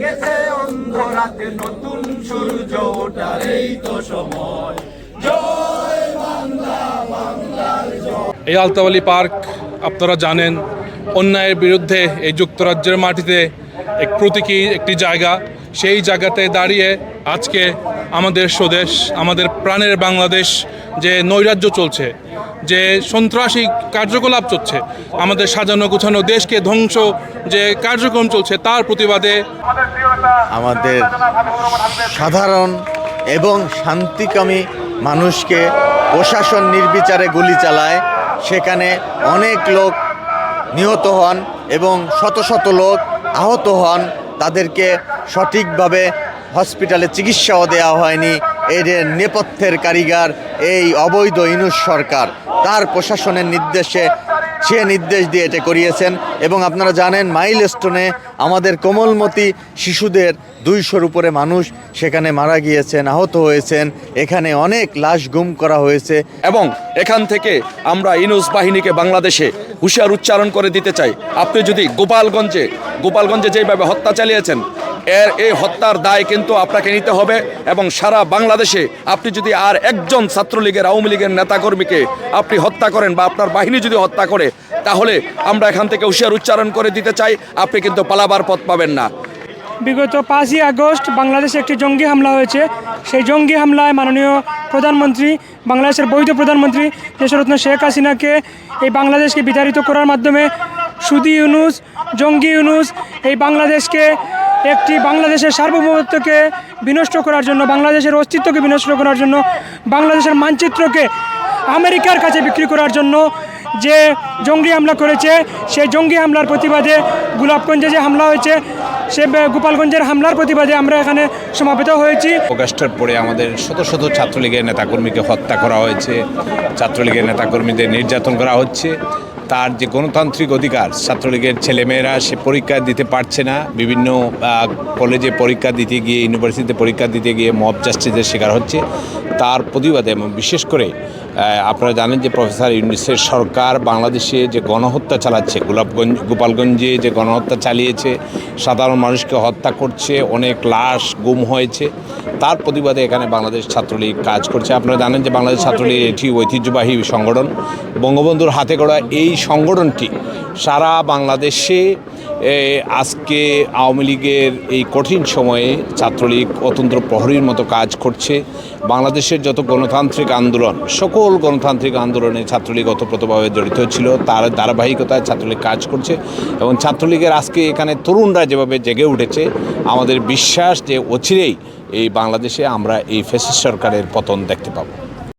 জেগেছে অন্ধরাতে নতুন সূর্য ওঠার এই তো সময়। জয় বাংলা, বাংলার জয়। এই আলতাবালি পার্ক, আপনারা জানেন, অন্যায়ের বিরুদ্ধে এই যুক্তরাজ্যের মাটিতে এক প্রতীকী একটি জায়গা। সেই জায়গাতে দাঁড়িয়ে আজকে আমাদের স্বদেশ, আমাদের প্রাণের বাংলাদেশ যে নৈরাজ্য চলছে, যে সন্ত্রাসী কার্যকলাপ চলছে, আমাদের সাজানো গোছানো দেশকে ধ্বংস যে কার্যক্রম চলছে তার প্রতিবাদে আমাদের সাধারণ এবং শান্তিকামী মানুষকে প্রশাসন নির্বিচারে গুলি চালায়, সেখানে অনেক লোক নিহত হন এবং শত শত লোক আহত হন। তাদেরকে সঠিকভাবে হসপিটালে চিকিৎসাও দেওয়া হয়নি। এর নেপথ্যের কারিগর, এই অবৈধ ইনুস সরকার, তার প্রশাসনের নির্দেশে সে নির্দেশ দিয়ে এটা করিয়েছেন। এবং আপনারা জানেন, মাইলস্টোনে আমাদের কোমলমতি শিশুদের দুইশোর উপরে মানুষ সেখানে মারা গিয়েছেন, আহত হয়েছেন। এখানে অনেক লাশ গুম করা হয়েছে। এবং এখান থেকে আমরা ইনুস বাহিনীকে বাংলাদেশে হুঁশিয়ার উচ্চারণ করে দিতে চাই। আপনি যদি গোপালগঞ্জে গোপালগঞ্জে যেভাবে হত্যা চালিয়েছেন, এর এই হত্যার দায় কিন্তু আপনাকে নিতে হবে এবং সারা বাংলাদেশে আপনি যদি আর একজন ছাত্রলীগের, আওয়ামী লীগের নেতাকর্মীকে আপনি হত্যা করেন বা আপনার বাহিনী যদি হত্যা করে, তাহলে আমরা এখান থেকে হুঁশিয়ার উচ্চারণ করে দিতে চাই। আপনি কিন্তু পালাবার পথ পাবেন না। বিগত পাঁচই আগস্ট বাংলাদেশে একটি জঙ্গি হামলা হয়েছে। সেই জঙ্গি হামলায় মাননীয় প্রধানমন্ত্রী, বাংলাদেশের বৈধ প্রধানমন্ত্রী দেশরত্ন শেখ হাসিনাকে এই বাংলাদেশকে বিতাড়িত করার মাধ্যমে সুদি ইউনুস, জঙ্গি ইউনুস এই বাংলাদেশকে একটি বাংলাদেশের সার্বভৌমত্বকে বিনষ্ট করার জন্য, বাংলাদেশের অস্তিত্বকে বিনষ্ট করার জন্য, বাংলাদেশের মানচিত্রকে আমেরিকার কাছে বিক্রি করার জন্য যে জঙ্গি হামলা করেছে, সেই জঙ্গি হামলার প্রতিবাদে গোলাপগঞ্জে যে হামলা হয়েছে সে গোপালগঞ্জের হামলার প্রতিবাদে আমরা এখানে সমাবেত হয়েছি। অগাস্টের পরে আমাদের শত শত ছাত্রলীগের নেতাকর্মীকে হত্যা করা হয়েছে, ছাত্রলীগের নেতাকর্মীদের নির্যাতন করা হচ্ছে। তার যে গণতান্ত্রিক অধিকার, ছাত্রলীগের ছেলেমেয়েরা সে পরীক্ষা দিতে পারছে না। বিভিন্ন কলেজে পরীক্ষা দিতে গিয়ে ইউনিভার্সিটিতে পরীক্ষা দিতে গিয়ে মব জাস্টিসের শিকার হচ্ছে। তার প্রতিবাদে এবং বিশেষ করে আপনারা জানেন যে প্রফেসর ইউনিসের সরকার বাংলাদেশে যে গণহত্যা চালাচ্ছে, গোলাপগঞ্জ, গোপালগঞ্জে যে গণহত্যা চালিয়েছে, সাধারণ মানুষকে হত্যা করছে, অনেক লাশ গুম হয়েছে, তার প্রতিবাদে এখানে বাংলাদেশ ছাত্রলীগ কাজ করছে। আপনারা জানেন যে বাংলাদেশ ছাত্রলীগ এটি ঐতিহ্যবাহী সংগঠন। বঙ্গবন্ধুর হাতে গড়া এই সংগঠনটি সারা বাংলাদেশে আজকে আওয়ামী লীগের এই কঠিন সময়ে ছাত্রলীগ অতন্ত্র প্রহরীর মতো কাজ করছে। বাংলাদেশের যত গণতান্ত্রিক আন্দোলন, সকল গণতান্ত্রিক আন্দোলনে ছাত্রলীগ ওতপ্রোতভাবে জড়িত ছিল, তার ধারাবাহিকতায় ছাত্রলীগ কাজ করছে এবং ছাত্রলীগের আজকে এখানে তরুণরা যেভাবে জেগে উঠেছে, আমাদের বিশ্বাস যে অচিরেই এই বাংলাদেশে আমরা এই ফেসিস সরকারের পতন দেখতে পাবো।